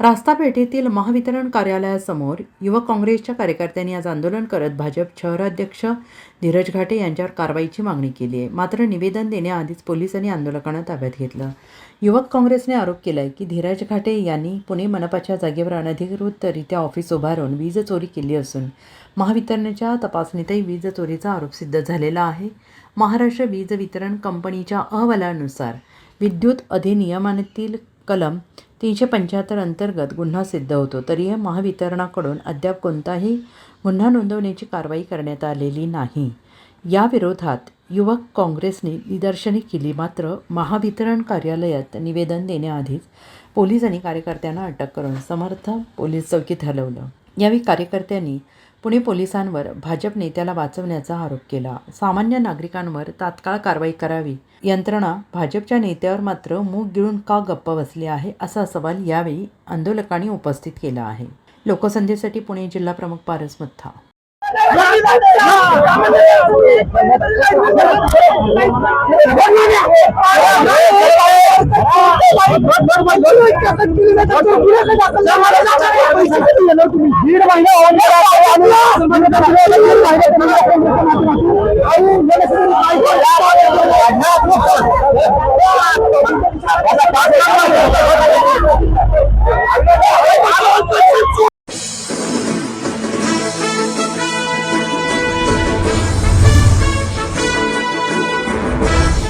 रास्ता पेठेतील महावितरण कार्यालयासमोर युवक काँग्रेसच्या कार्यकर्त्यांनी आज आंदोलन करत भाजप शहराध्यक्ष धीरज घाटे यांच्यावर कारवाईची मागणी केली आहे. मात्र निवेदन देण्याआधीच पोलिसांनी आंदोलकांना ताब्यात घेतलं. युवक काँग्रेसने आरोप केला आहे की धीरज घाटे यांनी पुणे मनपाच्या जागेवर अनधिकृतरित्या ऑफिस उभारून वीज चोरी केली असून महावितरणच्या तपासणीतही वीज चोरीचा आरोप सिद्ध झालेला आहे. महाराष्ट्र वीज वितरण कंपनीच्या अहवालानुसार विद्युत अधिनियमातील कलम तीनशे पंच्याहत्तर अंतर्गत गुन्हा सिद्ध होतो. तरीही महावितरणाकडून अद्याप कोणताही गुन्हा नोंदवण्याची कारवाई करण्यात आलेली नाही. या विरोधात युवक काँग्रेसने निदर्शने केली. मात्र महावितरण कार्यालयात निवेदन देण्याआधीच पोलिसांनी कार्यकर्त्यांना अटक करून समर्थ पोलीस चौकीत हलवलं. यावेळी कार्यकर्त्यांनी पुणे पोलिसांवर भाजप नेत्याला वाचवण्याचा आरोप केला. सामान्य नागरिकांवर तात्काळ कारवाई करावी. यंत्रणा भाजपच्या नेत्यावर मात्र मूग गिळून का गप्प बसली आहे असा सवाल यावेळी आंदोलकांनी उपस्थित केला आहे. लोकसंध्येसाठी पुणे जिल्हा प्रमुख पारस मत्था. दीड আমরা